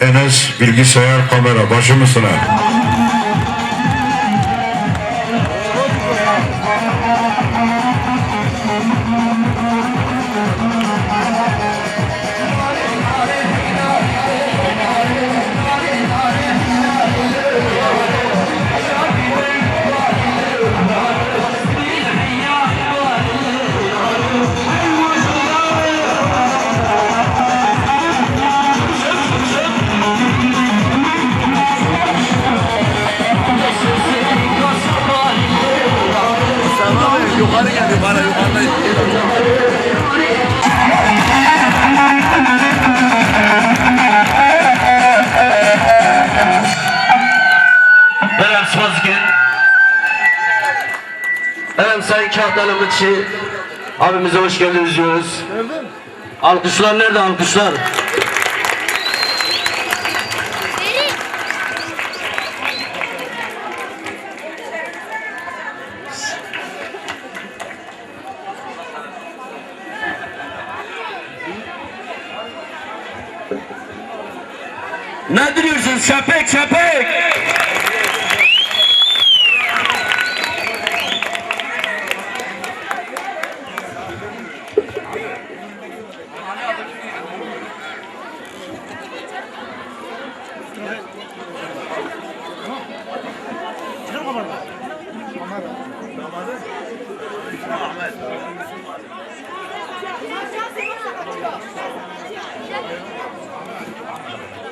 Enes bilgisayar kamera başı Evet Sayın Kahtan Ümitçi abimize hoş geldiniz diyoruz. Alkışlar nerede alkışlar? Ne diyorsun şapek şapek?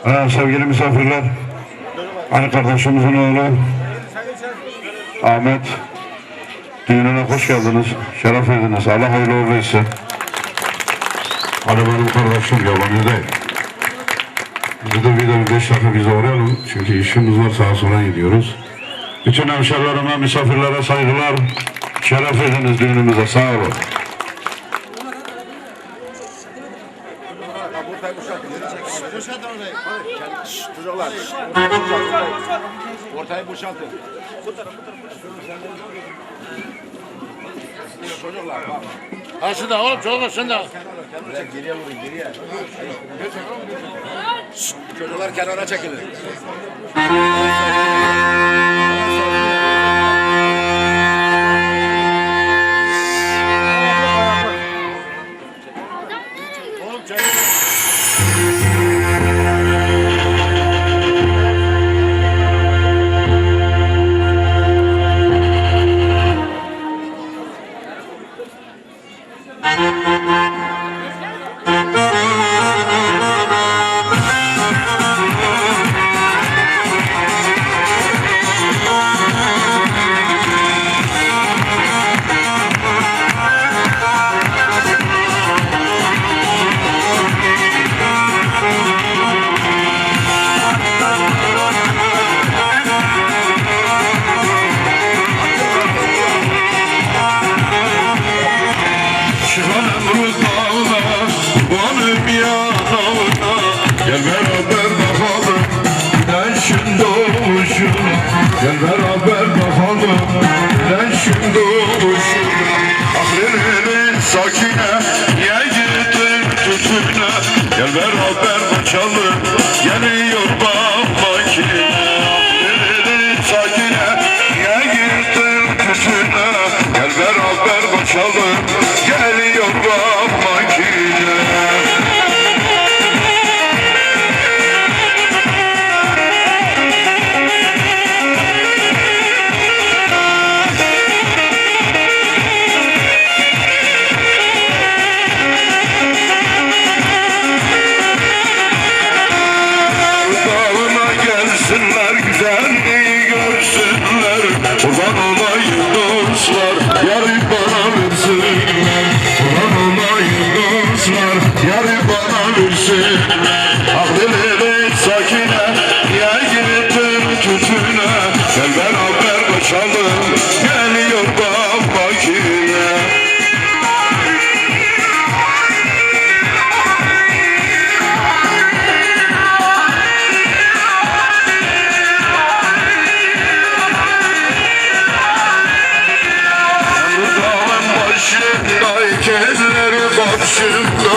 Ha, sevgili misafirler, hani kardeşimizin oğlu Ahmet düğününe hoş geldiniz, şeref verdiniz. Allah hayırlı uğurlu etsin. Hani benim kardeşim yabancı değil. Biz de bir de beş dakika bize uğrayalım. Çünkü işimiz var sağa sola gidiyoruz. Bütün hemşerilerime, misafirlere saygılar. Şeref verdiniz düğünümüze. Sağ olun. Çocuklar. Ortayı boşaltın. Çocuklar bak. Ha şurada oğlum çocuklar şurada. Geriye vurun geriye. Çocuklar kenara çekilin. Gel beraber bakalım, güneşin doğuşuna Ahirenin sakine, yeğitin tütüne Gel beraber kaçalım, geliyor bak makine Ahirenin sakine, yeğitin tütüne Gel beraber kaçalım, geliyor Gel beraber başalım, gel karşımda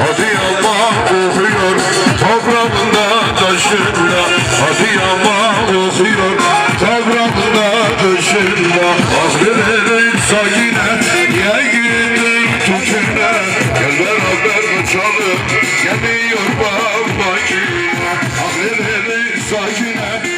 Adıyaman okuyor Toprağında taşında Adıyaman okuyor Toprağında taşında Azmer'in sakine Niye gittin tüküne Gel beraber uçalım. Geliyor baba ki Azmer'in sakine